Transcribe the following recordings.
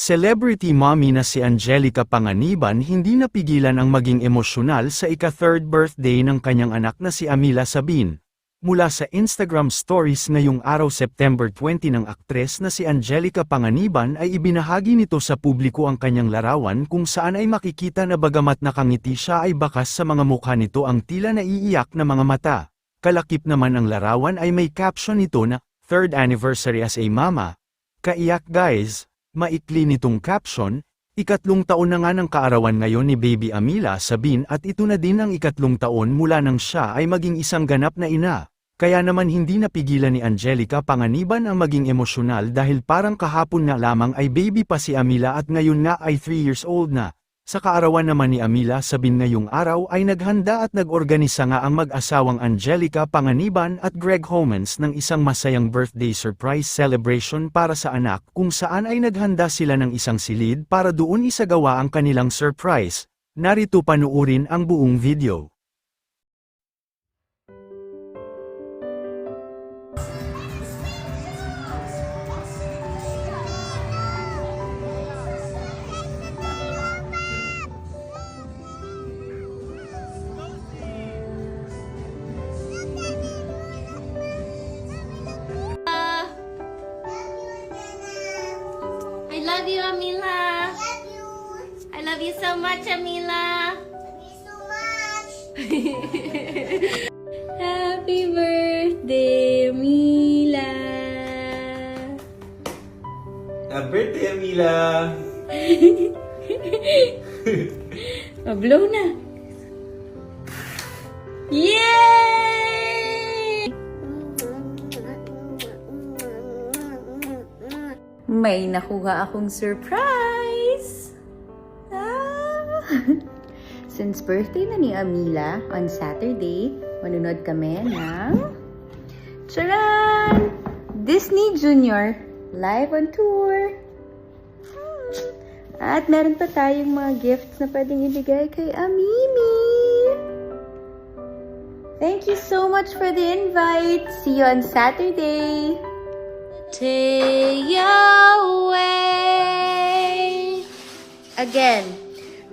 celebrity mommy na si Angelica Panganiban hindi napigilan ang maging emosyonal sa ika-third birthday ng kanyang anak na si Amila Sabin. Mula sa Instagram stories ngayong araw September 20 ng aktres na si Angelica Panganiban ay ibinahagi nito sa publiko ang kanyang larawan kung saan ay makikita na bagamat nakangiti siya ay bakas sa mga mukha nito ang tila naiiyak na mga mata. Kalakip naman ang larawan ay may caption nito na, Third anniversary as a mama. Kaiyak guys, maikli nitong caption, ikatlong taon na nga ng kaarawan ngayon ni Baby Amila Sabin at ito na din ang ikatlong taon mula nang siya ay maging isang ganap na ina. Kaya naman hindi napigilan ni Angelica Panganiban ang maging emosyonal dahil parang kahapon nga lamang ay baby pa si Amila at ngayon nga ay 3 years old na. Sa kaarawan naman ni Amila Sabin ngayong araw ay naghanda at nag-organisa nga ang mag-asawang Angelica Panganiban at Greg Homans ng isang masayang birthday surprise celebration para sa anak kung saan ay naghanda sila ng isang silid para doon isagawa ang kanilang surprise. Narito panuurin ang buong video. I love you, Amila. I love you so much, Amila. Happy birthday, Amila. Happy birthday, Amila! Oh, blow na. Yay! May nakuha akong surprise! Ah! Since birthday na ni Amila on Saturday, manunod kami ng Charan! Disney Junior live on tour! At meron pa tayong mga gifts na pwedeng ibigay kay Amimi! Thank you so much for the invite! See you on Saturday! Take away again.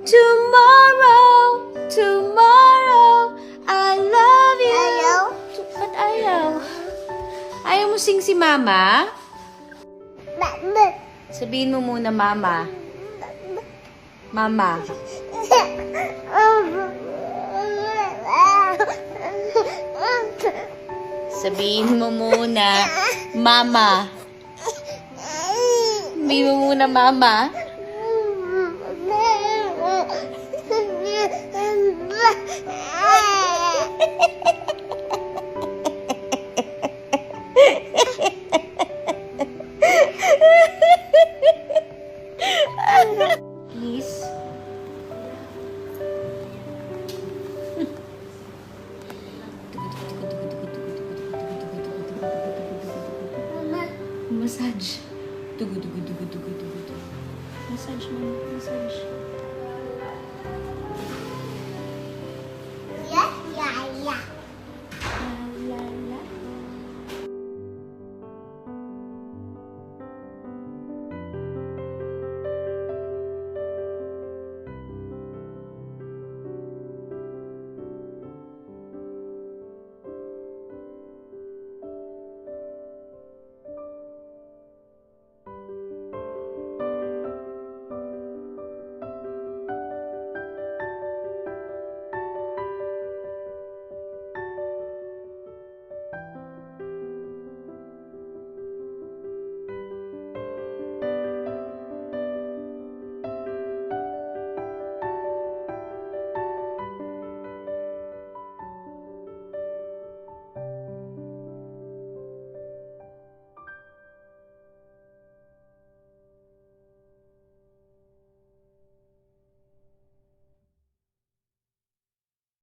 Tomorrow, tomorrow, I love you. Ayaw? Ba't ayaw? Ayaw mo sing si Mama? Sabihin mo muna, Mama. Mama. Sabihin mo muna, Mama. Mo muna, Mama. Dugu, dugu, dugu, dugu, dugu, dugu. Massage me, massage. Yeah, yeah, yeah.